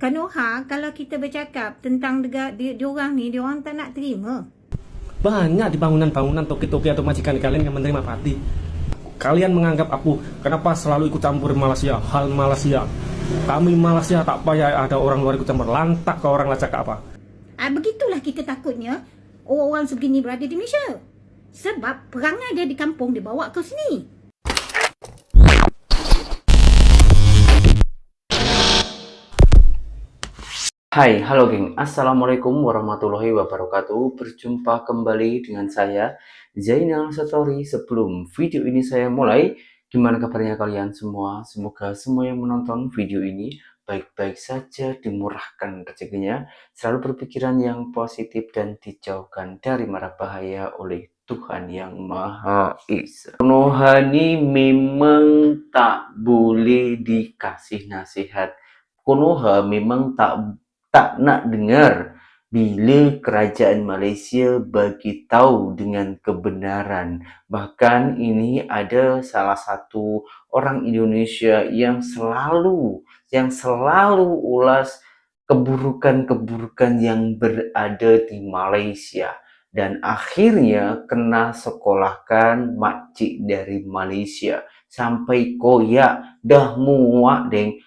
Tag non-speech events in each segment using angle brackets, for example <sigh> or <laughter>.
Kanoha, kalau kita bercakap tentang dega, di, diorang ni, diorang tak nak terima. Banyak di bangunan-bangunan toki-toki atau majikan kalian yang menerima pati. Kalian menganggap aku kenapa selalu ikut campur Malaysia, hal Malaysia. Kami Malaysia tak payah ada orang luar ikut campur. Lantak ke orang cakap apa. Ah, begitulah kita takutnya orang-orang sebegini berada di Malaysia. Sebab perangai dia di kampung dibawa ke sini. Hai, halo geng. Assalamualaikum warahmatullahi wabarakatuh. Berjumpa kembali dengan saya, Zainal Satori. Sebelum video ini saya mulai, gimana kabarnya kalian semua? Semoga semua yang menonton video ini baik-baik saja, dimurahkan rezekinya, selalu berpikiran yang positif dan dijauhkan dari mara bahaya oleh Tuhan yang Maha Esa. Konohani memang tak boleh dikasih nasihat. Konoha memang tak tak nak dengar bila kerajaan Malaysia bagi tahu dengan kebenaran. Bahkan ini ada salah satu orang Indonesia yang selalu yang selalu ulas keburukan-keburukan yang berada di Malaysia. Dan akhirnya kena sekolahkan makcik dari Malaysia. Sampai koyak dah muak deng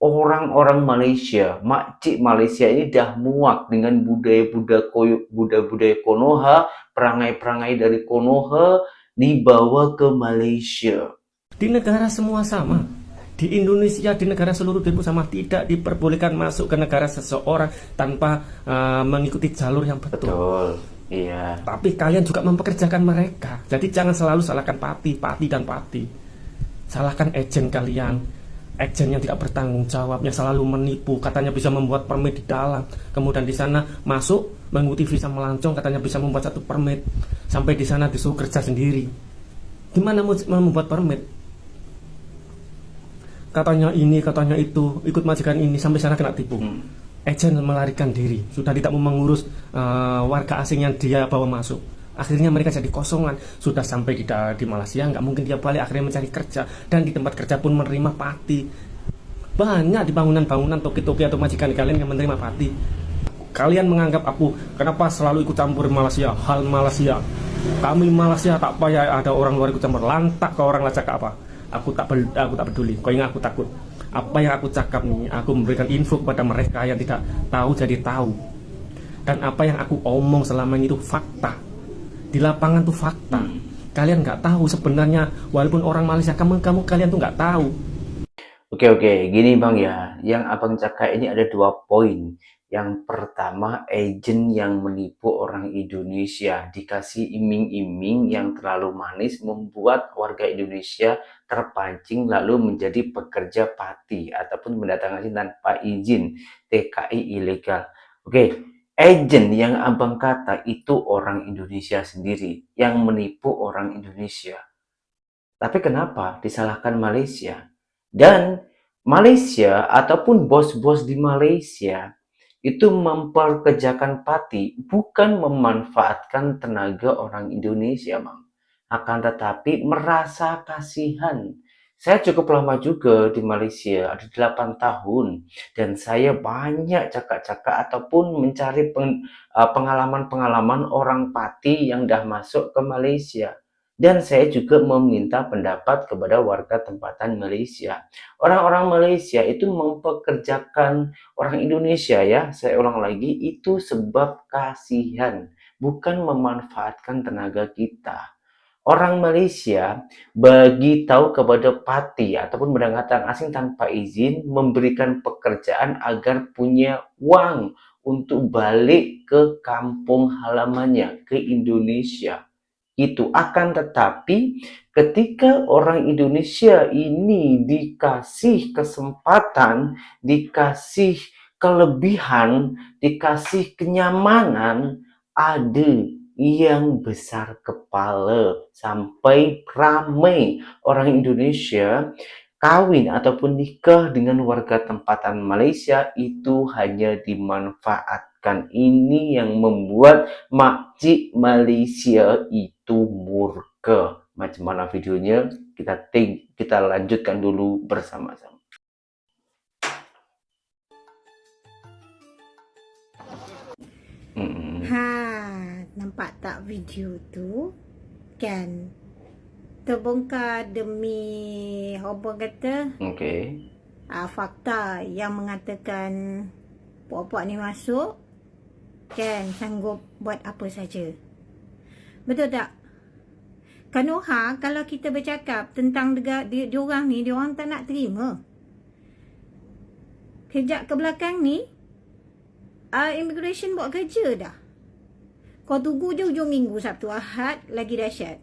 orang-orang Malaysia, makcik Malaysia ini dah muak dengan budaya-budaya budaya-budaya Konoha, perangai-perangai dari Konoha dibawa ke Malaysia. Di negara semua sama. Di Indonesia, di negara seluruh dunia sama tidak diperbolehkan masuk ke negara seseorang tanpa uh, mengikuti jalur yang betul. Betul. Iya. Tapi kalian juga mempekerjakan mereka. Jadi jangan selalu salahkan pati, pati dan pati. Salahkan ejen kalian. Ejen yang tidak bertanggung jawab, yang selalu menipu, katanya bisa membuat permit di dalam. Kemudian di sana masuk mengikuti visa melancong, katanya bisa membuat satu permit. Sampai di sana disuruh kerja sendiri. Gimana mau membuat permit? Katanya ini, katanya itu, ikut majikan ini sampai sana kena tipu. Hmm. Ejen melarikan diri, sudah tidak mau mengurus eh, warga asing yang dia bawa masuk. Akhirnya mereka jadi kosongan. Sudah sampai di, di Malaysia, nggak mungkin dia balik. Akhirnya mencari kerja dan di tempat kerja pun menerima pati. Banyak di bangunan-bangunan toki-toki atau majikan kalian yang menerima pati. Kalian menganggap aku kenapa selalu ikut campur Malaysia, hal Malaysia. Kami Malaysia tak payah ada orang luar ikut campur. Lantak ke orang lah cakap apa. Aku tak aku tak peduli. Kau ingat aku takut. Apa yang aku cakap nih, aku memberikan info kepada mereka yang tidak tahu jadi tahu. Dan apa yang aku omong selama ini itu fakta. Di lapangan tuh fakta. Kalian nggak tahu sebenarnya walaupun orang Malaysia kamu kamu kalian tuh nggak tahu. Oke oke, gini bang ya, yang abang cakap ini ada dua poin. Yang pertama, agen yang menipu orang Indonesia dikasih iming-iming yang terlalu manis membuat warga Indonesia terpancing lalu menjadi pekerja pati ataupun mendatangkan tanpa izin TKI ilegal. Oke, agen yang abang kata itu orang Indonesia sendiri yang menipu orang Indonesia. Tapi kenapa disalahkan Malaysia? Dan Malaysia ataupun bos-bos di Malaysia itu memperkerjakan pati bukan memanfaatkan tenaga orang Indonesia, Mang. Akan tetapi merasa kasihan. Saya cukup lama juga di Malaysia, ada 8 tahun. Dan saya banyak cakap-cakap ataupun mencari uh, pengalaman-pengalaman orang pati yang dah masuk ke Malaysia. Dan saya juga meminta pendapat kepada warga tempatan Malaysia. Orang-orang Malaysia itu mempekerjakan orang Indonesia ya, saya ulang lagi, itu sebab kasihan, bukan memanfaatkan tenaga kita. Orang Malaysia bagi tahu kepada pati ataupun pendatang asing tanpa izin memberikan pekerjaan agar punya uang untuk balik ke kampung halamannya, ke Indonesia. Itu akan tetapi ketika orang Indonesia ini dikasih kesempatan, dikasih kelebihan, dikasih kenyamanan, ada yang besar kepala sampai ramai orang Indonesia kawin ataupun nikah dengan warga tempatan Malaysia itu hanya dimanfaatkan. Ini yang membuat makcik Malaysia itu murka. Macam mana videonya? Kita think, kita lanjutkan dulu bersama-sama. Mm-mm. Ha, nampak tak video tu? Kan terbongkar demi apa kata Okey. uh, fakta yang mengatakan puak-puak ni masuk kan sanggup buat apa saja. Betul tak? Kanoha kalau kita bercakap tentang dia, dia, dia orang ni, dia orang tak nak terima. Kejap ke belakang ni, uh, immigration buat kerja dah. Kau tunggu je hujung minggu Sabtu Ahad lagi dahsyat.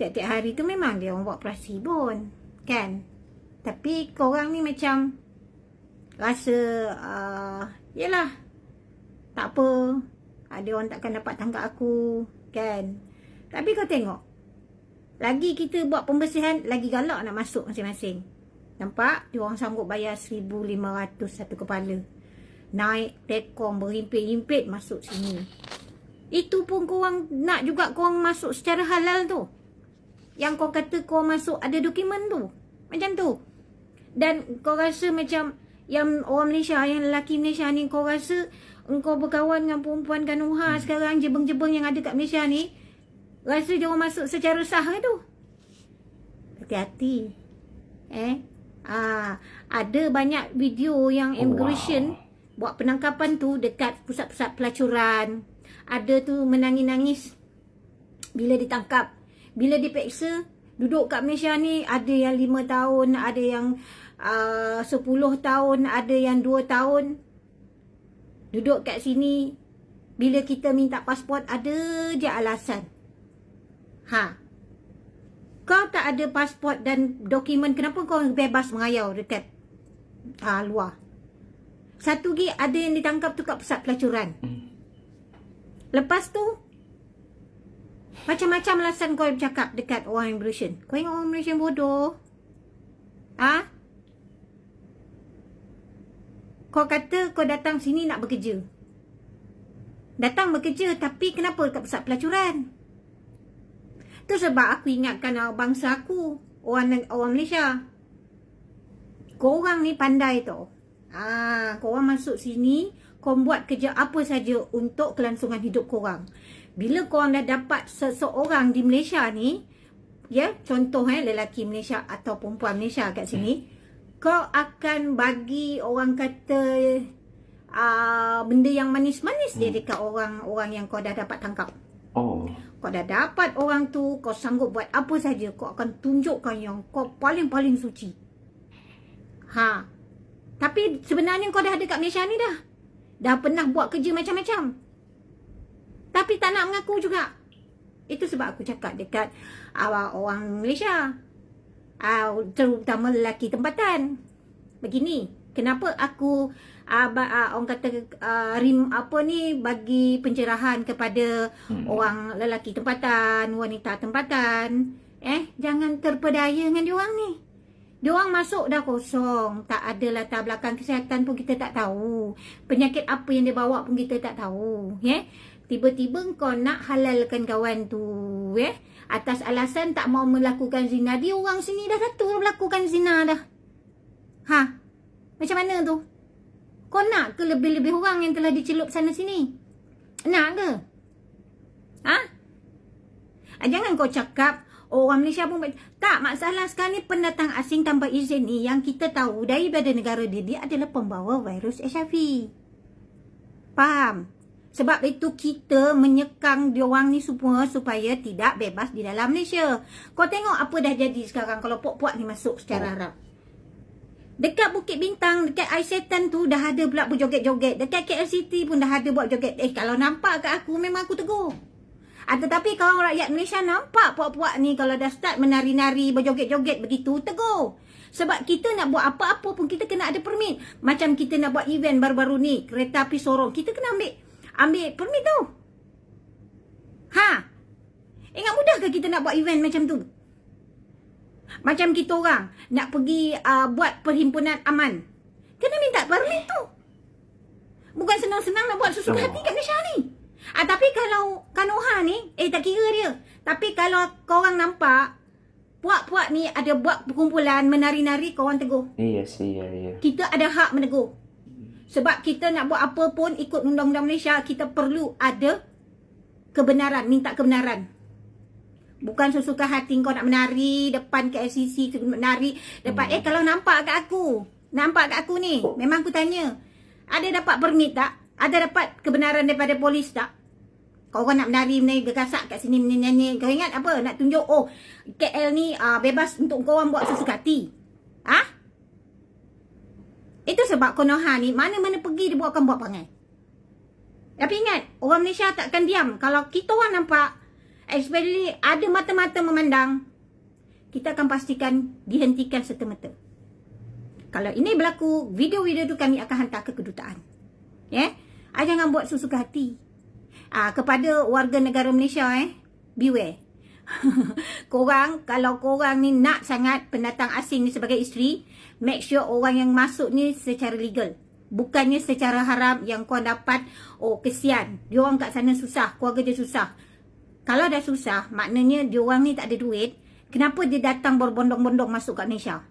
Tiap-tiap hari tu memang dia orang buat operasi pun. Kan? Tapi korang ni macam rasa uh, yelah tak apa. Ada orang takkan dapat tangkap aku. Kan? Tapi kau tengok. Lagi kita buat pembersihan, lagi galak nak masuk masing-masing. Nampak? Dia orang sanggup bayar 1,500 satu kepala. Naik tekong berhimpit-himpit masuk sini. Itu pun korang nak juga korang masuk secara halal tu. Yang kau kata kau masuk ada dokumen tu. Macam tu. Dan kau rasa macam yang orang Malaysia, yang lelaki Malaysia ni kau rasa engkau berkawan dengan perempuan Kanuha hmm. sekarang jebeng-jebeng yang ada kat Malaysia ni. Rasa dia orang masuk secara sah tu? Hati-hati. Eh? Ah, ada banyak video yang immigration Wow. buat penangkapan tu dekat pusat-pusat pelacuran. Ada tu menangis-nangis bila ditangkap. Bila dipeksa, duduk kat Malaysia ni ada yang 5 tahun, ada yang uh, 10 tahun, ada yang 2 tahun. Duduk kat sini, bila kita minta pasport, ada je alasan. Ha. Kau tak ada pasport dan dokumen, kenapa kau bebas mengayau dekat uh, luar? Satu lagi ada yang ditangkap tu kat pusat pelacuran. Lepas tu, macam-macam alasan kau bercakap dekat orang immigration. Kau ingat orang immigration bodoh? Ha? Kau kata kau datang sini nak bekerja. Datang bekerja tapi kenapa dekat pusat pelacuran? Tu sebab aku ingatkan bangsa aku, orang orang Malaysia. Korang ni pandai tau. Ah, korang masuk sini, korang buat kerja apa saja untuk kelangsungan hidup korang. Bila korang dah dapat seseorang di Malaysia ni, ya, contoh eh lelaki Malaysia atau perempuan Malaysia kat sini, kau akan bagi orang kata uh, benda yang manis-manis dia dekat orang-orang yang kau dah dapat tangkap. Oh. Kau dah dapat orang tu, kau sanggup buat apa saja, kau akan tunjukkan yang kau paling-paling suci. Ha. Tapi sebenarnya kau dah ada kat Malaysia ni dah. Dah pernah buat kerja macam-macam. Tapi tak nak mengaku juga. Itu sebab aku cakap dekat awak orang Malaysia. Uh, terutama lelaki tempatan. Begini, kenapa aku uh, uh, orang kata uh, rim apa ni bagi pencerahan kepada hmm. orang lelaki tempatan, wanita tempatan. Eh, jangan terpedaya dengan diorang ni. Diorang masuk dah kosong. Tak ada latar belakang kesihatan pun kita tak tahu. Penyakit apa yang dia bawa pun kita tak tahu. Eh? Tiba-tiba kau nak halalkan kawan tu. Eh? Atas alasan tak mau melakukan zina. Dia orang sini dah satu melakukan zina dah. Ha? Macam mana tu? Kau nak ke lebih-lebih orang yang telah dicelup sana sini? Nak ke? Ha? Ah, Jangan kau cakap orang Malaysia pun tak masalah sekarang ni pendatang asing tanpa izin ni yang kita tahu daripada negara dia dia adalah pembawa virus HIV. Faham? Sebab itu kita menyekang diorang ni semua supaya tidak bebas di dalam Malaysia. Kau tengok apa dah jadi sekarang kalau puak-puak ni masuk secara harap. Dekat Bukit Bintang, dekat Aisetan tu dah ada pula berjoget-joget. Dekat KL City pun dah ada buat joget. Eh kalau nampak kat aku memang aku tegur. Ah, tetapi kalau rakyat Malaysia nampak puak-puak ni kalau dah start menari-nari, berjoget-joget begitu, tegur. Sebab kita nak buat apa-apa pun kita kena ada permit. Macam kita nak buat event baru-baru ni, kereta api sorong, kita kena ambil ambil permit tu. Ha? Ingat mudah ke kita nak buat event macam tu? Macam kita orang nak pergi uh, buat perhimpunan aman. Kena minta permit tu. Bukan senang-senang nak buat susu hati kat Malaysia ni. Ah, tapi kalau Kanoha ni, eh tak kira dia. Tapi kalau korang nampak, puak-puak ni ada buat perkumpulan menari-nari, korang tegur. Iya sih, iya, iya. Kita ada hak menegur. Sebab kita nak buat apa pun ikut undang-undang Malaysia, kita perlu ada kebenaran, minta kebenaran. Bukan sesuka hati kau nak menari depan KLCC, kau menari depan, eh kalau nampak kat aku, nampak kat aku ni, memang aku tanya, ada dapat permit tak? Ada dapat kebenaran daripada polis tak? Kau orang nak menari, menari gergasak kat sini, menyanyi. Kau ingat apa? Nak tunjuk, oh, KL ni uh, bebas untuk kau orang buat sesuka hati. Ha? Itu sebab Konoha ni, mana-mana pergi dia buat akan buat pangai. Tapi ingat, orang Malaysia takkan diam. Kalau kita orang nampak, especially ada mata-mata memandang, kita akan pastikan dihentikan serta-merta. Kalau ini berlaku, video-video tu kami akan hantar ke kedutaan. Ya? Yeah? Jangan buat sesuka hati. Ah, kepada warga negara Malaysia eh, beware. <laughs> korang, kalau korang ni nak sangat pendatang asing ni sebagai isteri, make sure orang yang masuk ni secara legal. Bukannya secara haram yang kau dapat, oh kesian, dia orang kat sana susah, keluarga dia susah. Kalau dah susah, maknanya dia orang ni tak ada duit, kenapa dia datang berbondong-bondong masuk kat Malaysia?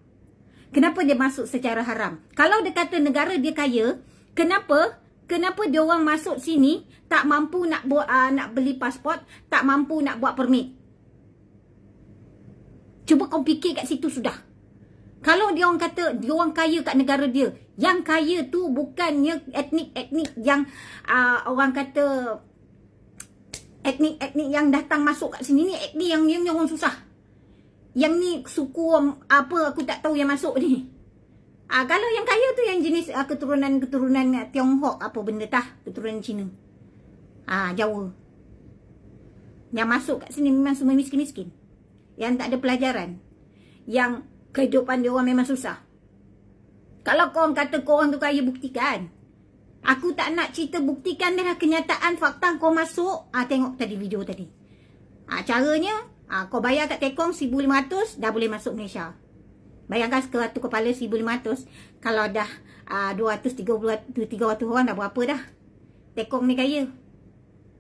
Kenapa dia masuk secara haram? Kalau dia kata negara dia kaya, kenapa kenapa dia orang masuk sini tak mampu nak buat uh, nak beli pasport, tak mampu nak buat permit? Cuba kau fikir kat situ sudah. Kalau dia orang kata dia orang kaya kat negara dia, yang kaya tu bukannya etnik-etnik yang uh, orang kata etnik-etnik yang datang masuk kat sini ni etnik yang yang, orang susah. Yang ni suku apa aku tak tahu yang masuk ni. Ah kalau yang kaya tu yang jenis uh, keturunan-keturunan Tionghoa apa benda tah, keturunan Cina. Ah Jawa. Yang masuk kat sini memang semua miskin-miskin yang tak ada pelajaran, yang kehidupan dia orang memang susah. Kalau kau kata kau orang tu kaya buktikan. Aku tak nak cerita buktikan dengan kenyataan fakta kau masuk. Ah tengok tadi video tadi. Ah caranya ah kau bayar kat Tekong 1500 dah boleh masuk Malaysia. Bayangkan satu kepala 1500 kalau dah ah 230 300 orang dah berapa dah. Tekong ni kaya.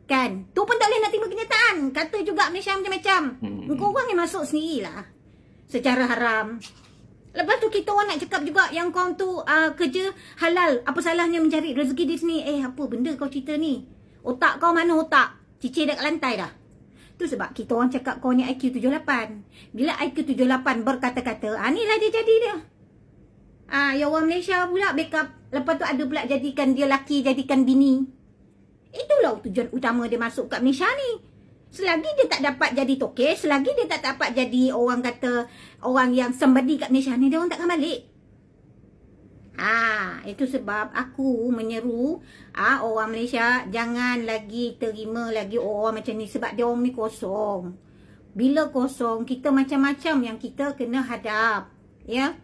Kan? Tu pun tak boleh nak terima kenyataan. Kata juga Malaysia macam-macam. Hmm. Kau orang yang masuk sendirilah. Secara haram. Lepas tu kita orang nak cakap juga yang kau tu uh, kerja halal. Apa salahnya mencari rezeki di sini? Eh, apa benda kau cerita ni? Otak kau mana otak? Cicir dekat lantai dah. Tu sebab kita orang cakap kau ni IQ 78. Bila IQ 78 berkata-kata, ah, ni lah dia jadi dia. Ah, ya orang Malaysia pula backup. Lepas tu ada pula jadikan dia laki, jadikan bini. Itulah tujuan utama dia masuk kat Malaysia ni. Selagi dia tak dapat jadi toke, selagi dia tak dapat jadi orang kata orang yang sembadi kat Malaysia ni, dia orang takkan balik. Ha, itu sebab aku menyeru ah ha, orang Malaysia jangan lagi terima lagi orang macam ni sebab dia orang ni kosong. Bila kosong, kita macam-macam yang kita kena hadap. Ya.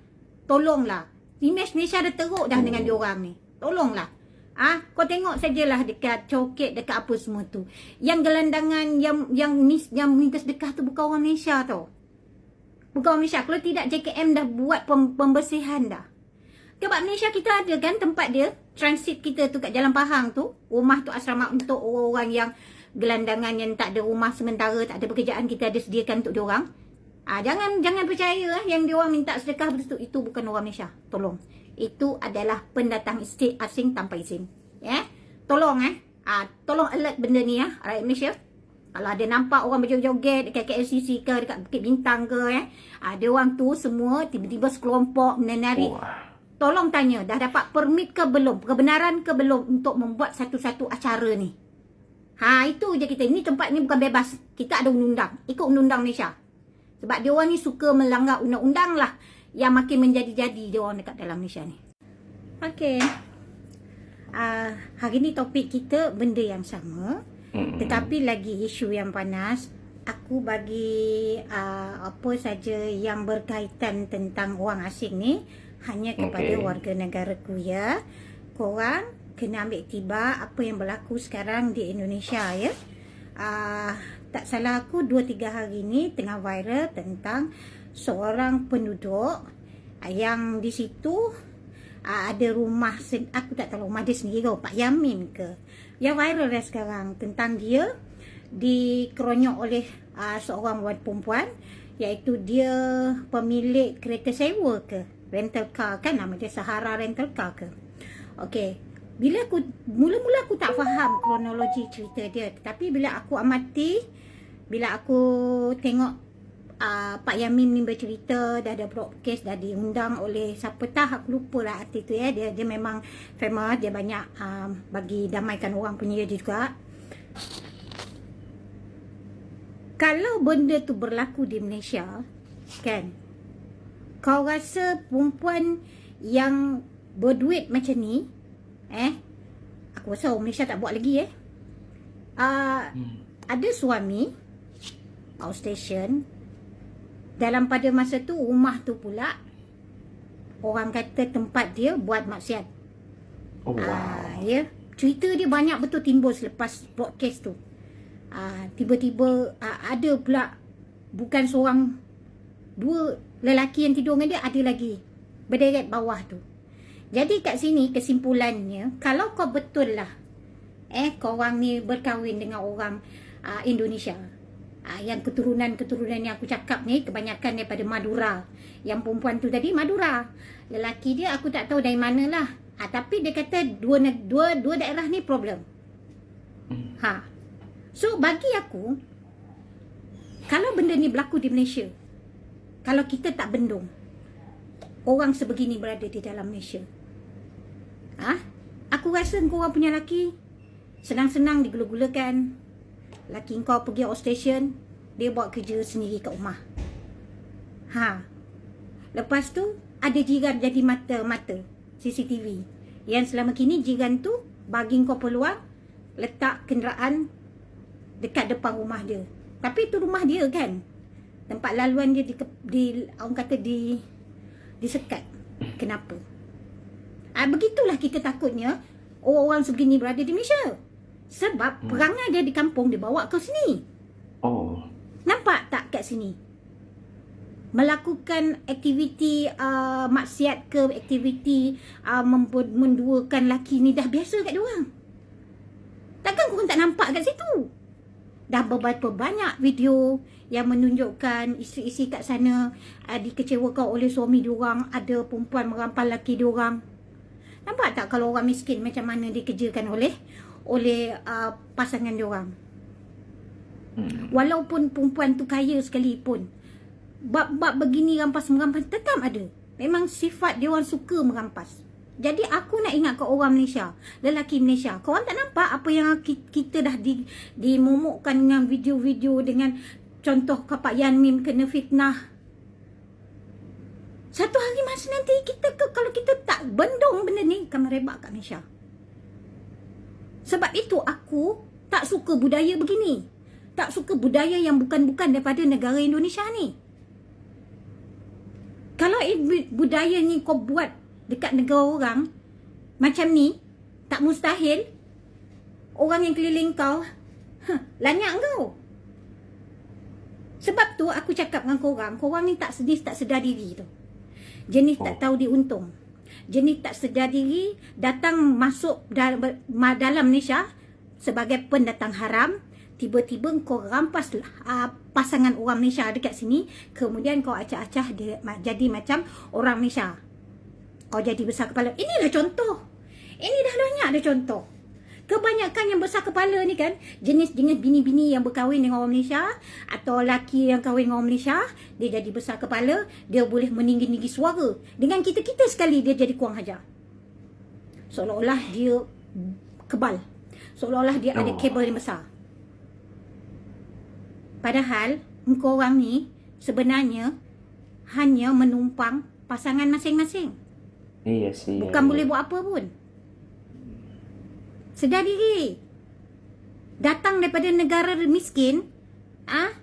Tolonglah. Image Malaysia dah teruk dah dengan dia orang ni. Tolonglah. Ah, kau tengok sajalah dekat coket dekat apa semua tu. Yang gelandangan yang yang mis yang minta sedekah tu bukan orang Malaysia tau. Bukan orang Malaysia. Kalau tidak JKM dah buat pem pembersihan dah. Sebab Malaysia kita ada kan tempat dia transit kita tu kat Jalan Pahang tu. Rumah tu asrama untuk orang-orang yang gelandangan yang tak ada rumah sementara, tak ada pekerjaan kita ada sediakan untuk dia orang. Ah, jangan jangan percaya eh, yang dia orang minta sedekah betul itu bukan orang Malaysia. Tolong itu adalah pendatang asing tanpa izin. Ya. Tolong eh. Ah, tolong alert benda ni ya, rakyat Malaysia. Kalau ada nampak orang berjoget-joget dekat KLCC ke dekat Bukit Bintang ke eh, ada orang tu semua tiba-tiba sekelompok menari. Oh. Tolong tanya, dah dapat permit ke belum? Kebenaran ke belum untuk membuat satu-satu acara ni? Ha, itu je kita. Ini tempat ni bukan bebas. Kita ada undang-undang. Ikut undang-undang Malaysia. Sebab dia orang ni suka melanggar undang-undang lah yang makin menjadi-jadi dia orang dekat dalam Malaysia ni. Okey. Uh, hari ni topik kita benda yang sama. Mm-hmm. Tetapi lagi isu yang panas. Aku bagi uh, apa saja yang berkaitan tentang orang asing ni hanya kepada okay. warga negara ku ya. Korang kena ambil tiba apa yang berlaku sekarang di Indonesia ya. Uh, tak salah aku 2 3 hari ni tengah viral tentang seorang penduduk yang di situ uh, ada rumah aku tak tahu rumah dia sendiri ke Pak Yamin ke yang viral dah sekarang tentang dia dikeronyok oleh uh, seorang perempuan iaitu dia pemilik kereta sewa ke rental car kan nama dia Sahara rental car ke Okey. Bila aku mula-mula aku tak faham kronologi cerita dia, tapi bila aku amati, bila aku tengok uh, Pak Yamin ni bercerita, dah ada broadcast, dah diundang oleh siapa tah aku lupa lah artis tu ya. Dia dia memang famous, dia banyak um, bagi damaikan orang punya juga. Kalau benda tu berlaku di Malaysia, kan? Kau rasa perempuan yang berduit macam ni, eh? Aku rasa orang Malaysia tak buat lagi eh. Uh, Hmm. ada suami outstation dalam pada masa tu rumah tu pula orang kata tempat dia buat maksiat. Oh, wow. Ah, ya. Cerita dia banyak betul timbul selepas broadcast tu. Ah, tiba-tiba ah, ada pula bukan seorang dua lelaki yang tidur dengan dia ada lagi berderet bawah tu. Jadi kat sini kesimpulannya kalau kau betul lah eh kau orang ni berkahwin dengan orang ah, Indonesia. Ah, yang keturunan-keturunan yang aku cakap ni kebanyakan daripada Madura. Yang perempuan tu tadi Madura. Lelaki dia aku tak tahu dari mana lah. Ah, tapi dia kata dua dua dua daerah ni problem. Hmm. Ha. So bagi aku kalau benda ni berlaku di Malaysia kalau kita tak bendung orang sebegini berada di dalam Malaysia. Ah, aku rasa kau orang punya laki senang-senang digula-gulakan. Laki kau pergi outstation, dia buat kerja sendiri kat rumah. Ha. Lepas tu ada jiran jadi mata-mata CCTV. Yang selama kini jiran tu bagi kau peluang letak kenderaan dekat depan rumah dia. Tapi itu rumah dia kan. Tempat laluan dia di, di orang kata di disekat. Kenapa? Ah begitulah kita takutnya orang-orang sebegini berada di Malaysia. Sebab Hmm. perangai dia di kampung dia bawa ke sini. Oh. Nampak tak kat sini? Melakukan aktiviti uh, maksiat ke aktiviti uh, menduakan laki ni dah biasa kat dia orang. Takkan korang tak nampak kat situ? Dah beberapa banyak video yang menunjukkan isteri-isteri kat sana uh, dikecewakan oleh suami diorang, ada perempuan merampal laki diorang. Nampak tak kalau orang miskin macam mana dikerjakan oleh oleh uh, pasangan diorang? Hmm. Walaupun perempuan tu kaya sekalipun Bab-bab begini rampas-merampas tetap ada Memang sifat dia orang suka merampas Jadi aku nak ingat ke orang Malaysia Lelaki Malaysia. Korang tak nampak apa yang ki- kita dah di, dimomokkan dengan video-video Dengan contoh Kapak Yanmim kena fitnah? Satu hari masa nanti kita ke Kalau kita tak bendung benda ni Akan merebak kat Malaysia. Sebab itu aku tak suka budaya begini. Tak suka budaya yang bukan-bukan daripada negara Indonesia ni. Kalau budaya ni kau buat dekat negara orang macam ni, tak mustahil orang yang keliling kau huh, lanyak kau. Sebab tu aku cakap dengan korang, korang ni tak sedih tak sedar diri tu. Jenis tak Oh. tahu diuntung. Jenis tak sedar diri datang masuk dalam, dalam Malaysia sebagai pendatang haram tiba-tiba kau rampas uh, pasangan orang Malaysia dekat sini kemudian kau acah-acah dia jadi macam orang Malaysia kau jadi besar kepala. Inilah contoh. Ini dah banyak ada contoh. Kebanyakan yang besar kepala ni kan jenis-jenis bini-bini yang berkahwin dengan orang Malaysia atau laki yang kahwin dengan orang Malaysia dia jadi besar kepala dia boleh meninggi-tinggi suara. Dengan kita-kita sekali dia jadi kurang hajar. Seolah-olah dia kebal. Seolah-olah dia ada Oh. kabel yang besar. Padahal engkau orang ni sebenarnya hanya menumpang pasangan masing-masing. Iya sih. Bukan iya, boleh buat apa pun. Sedar diri. Datang daripada negara miskin, ah,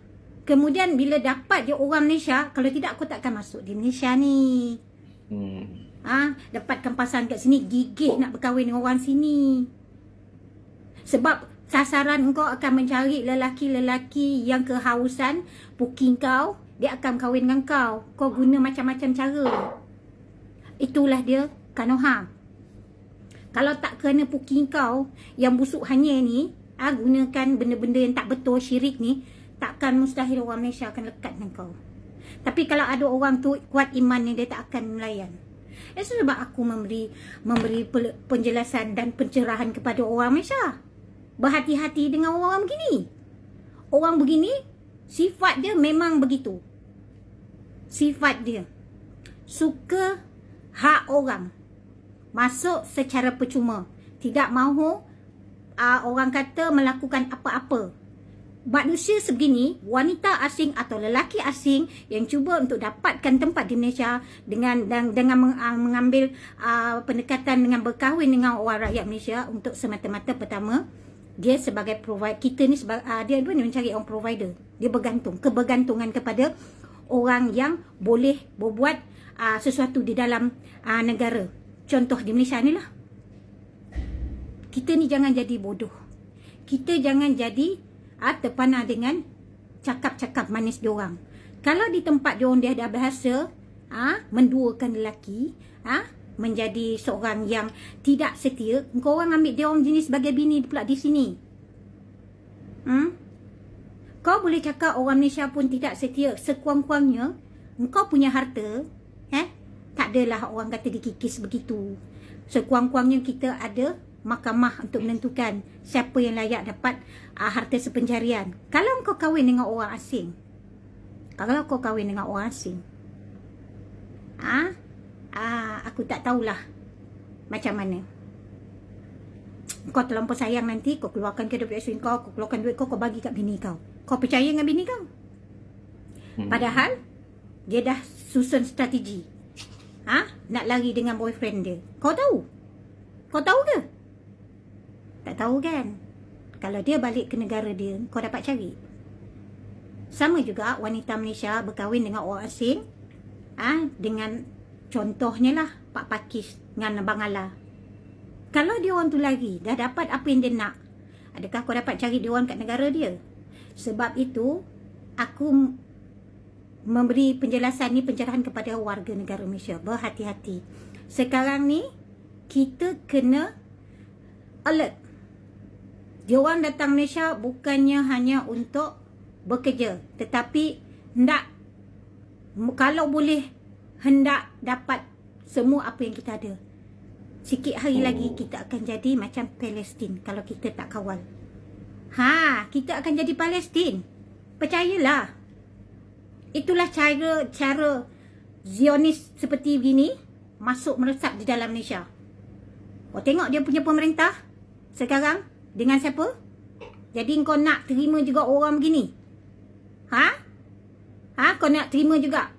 kemudian bila dapat dia orang Malaysia, kalau tidak aku takkan masuk di Malaysia ni. Hmm. Ah, dapatkan pasangan kat sini gigih nak berkahwin dengan orang sini. Sebab sasaran engkau akan mencari lelaki-lelaki yang kehausan puking kau, dia akan kahwin dengan kau. Kau guna macam-macam cara. Itulah dia kanoha. Kalau tak kena puking kau yang busuk hanya ni, ah, gunakan benda-benda yang tak betul syirik ni, takkan mustahil orang Malaysia akan lekat dengan kau. Tapi kalau ada orang tu kuat iman ni dia tak akan melayan. Itu sebab aku memberi memberi penjelasan dan pencerahan kepada orang Malaysia. Berhati-hati dengan orang begini. Orang begini, sifat dia memang begitu. Sifat dia. Suka hak orang. Masuk secara percuma. Tidak mahu uh, orang kata melakukan apa-apa. Manusia sebegini, wanita asing atau lelaki asing yang cuba untuk dapatkan tempat di Malaysia dengan dengan meng, uh, mengambil uh, pendekatan dengan berkahwin dengan orang rakyat Malaysia untuk semata-mata pertama dia sebagai provider kita ni sebagai uh, dia ni mencari orang provider. Dia bergantung kebergantungan kepada orang yang boleh berbuat uh, sesuatu di dalam uh, negara. Contoh di Malaysia ni lah. Kita ni jangan jadi bodoh. Kita jangan jadi ah, terpana dengan cakap-cakap manis diorang. Kalau di tempat diorang dia dah biasa ah, menduakan lelaki, ah, menjadi seorang yang tidak setia, kau orang ambil diorang jenis sebagai bini pula di sini. Hmm? Kau boleh cakap orang Malaysia pun tidak setia sekuang-kuangnya, engkau punya harta, eh? Tak adalah orang kata dikikis begitu. Sekuang-kuangnya kita ada mahkamah untuk menentukan siapa yang layak dapat uh, harta sepencarian. Kalau kau kahwin dengan orang asing, kalau kau kahwin dengan orang asing, ah, ah, aku tak tahulah macam mana. Kau terlampau sayang nanti, kau keluarkan ke duit swing kau, kau keluarkan duit kau, kau bagi kat bini kau. Kau percaya dengan bini kau? Hmm. Padahal, dia dah susun strategi. Ha? Nak lari dengan boyfriend dia. Kau tahu? Kau tahu ke? Tak tahu kan? Kalau dia balik ke negara dia, kau dapat cari. Sama juga wanita Malaysia berkahwin dengan orang asing. Ah, ha? dengan contohnya lah Pak Pakis dengan Abang Ala. Kalau dia orang tu lagi dah dapat apa yang dia nak, adakah kau dapat cari dia orang kat negara dia? Sebab itu aku memberi penjelasan ni pencerahan kepada warga negara Malaysia. Berhati-hati. Sekarang ni kita kena alert. Dia orang datang Malaysia bukannya hanya untuk bekerja, tetapi hendak kalau boleh hendak dapat semua apa yang kita ada. Sikit hari lagi kita akan jadi macam Palestin kalau kita tak kawal. Ha, kita akan jadi Palestin. Percayalah. Itulah cara cara Zionis seperti begini masuk meresap di dalam Malaysia. Kau tengok dia punya pemerintah sekarang dengan siapa? Jadi kau nak terima juga orang begini? Ha? Ha? Kau nak terima juga?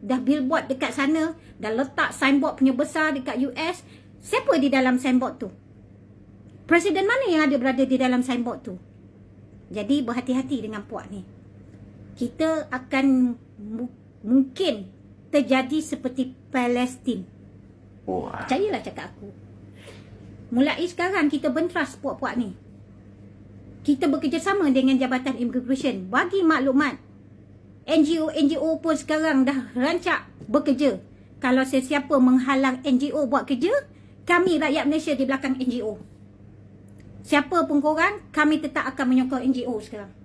Dah billboard dekat sana, dah letak signboard punya besar dekat US. Siapa di dalam signboard tu? Presiden mana yang ada berada di dalam signboard tu? Jadi berhati-hati dengan puak ni. Kita akan mu- mungkin terjadi seperti Palestin. Wah. Percayalah cakap aku. Mulai sekarang kita bentras puak-puak ni. Kita bekerjasama dengan Jabatan Immigration bagi maklumat. NGO-NGO pun sekarang dah rancak bekerja. Kalau sesiapa menghalang NGO buat kerja, kami rakyat Malaysia di belakang NGO. Siapa pun korang, kami tetap akan menyokong NGO sekarang.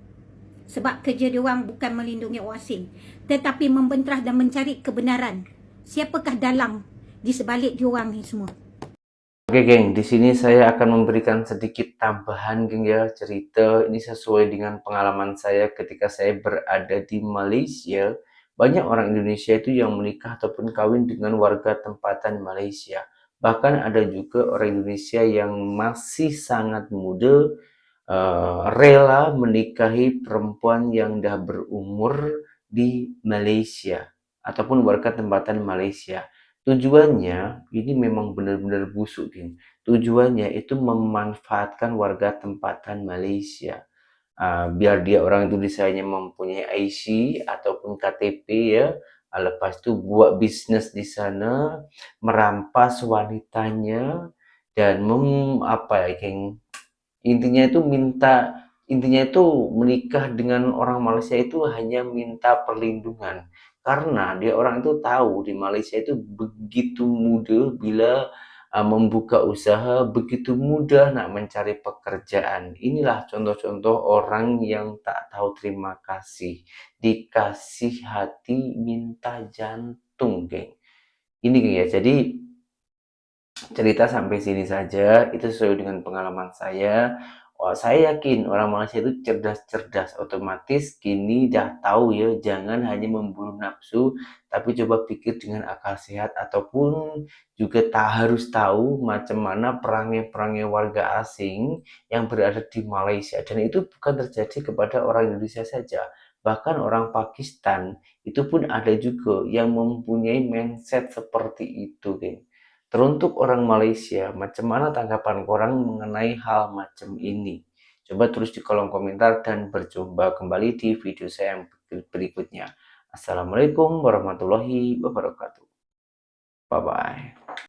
Sebab kerja dia orang bukan melindungi orang asing, tetapi membentras dan mencari kebenaran. Siapakah dalang di sebalik diorang ni semua? Oke geng, di sini saya akan memberikan sedikit tambahan geng ya cerita ini sesuai dengan pengalaman saya ketika saya berada di Malaysia. Banyak orang Indonesia itu yang menikah ataupun kawin dengan warga tempatan Malaysia. Bahkan ada juga orang Indonesia yang masih sangat muda eh, rela menikahi perempuan yang dah berumur di Malaysia ataupun warga tempatan Malaysia. Tujuannya ini memang benar-benar busuk, geng. Tujuannya itu memanfaatkan warga tempatan Malaysia. Ah, biar dia orang Indonesia-nya mempunyai IC ataupun KTP ya. Ah, lepas itu buat bisnis di sana, merampas wanitanya dan mem, apa ya, geng. Intinya itu minta intinya itu menikah dengan orang Malaysia itu hanya minta perlindungan karena dia orang itu tahu di Malaysia itu begitu mudah bila uh, membuka usaha, begitu mudah nak mencari pekerjaan. Inilah contoh-contoh orang yang tak tahu terima kasih. Dikasih hati minta jantung, geng. Ini Kang ya, jadi cerita sampai sini saja, itu sesuai dengan pengalaman saya. Wah, saya yakin orang Malaysia itu cerdas-cerdas, otomatis kini dah tahu ya, jangan hanya memburu nafsu, tapi coba pikir dengan akal sehat ataupun juga tak harus tahu macam mana perangai-perangai warga asing yang berada di Malaysia dan itu bukan terjadi kepada orang Indonesia saja, bahkan orang Pakistan itu pun ada juga yang mempunyai mindset seperti itu, geng. Teruntuk orang Malaysia, macam mana tanggapan korang mengenai hal macam ini? Coba tulis di kolom komentar dan berjumpa kembali di video saya yang berikutnya. Assalamualaikum warahmatullahi wabarakatuh. Bye-bye.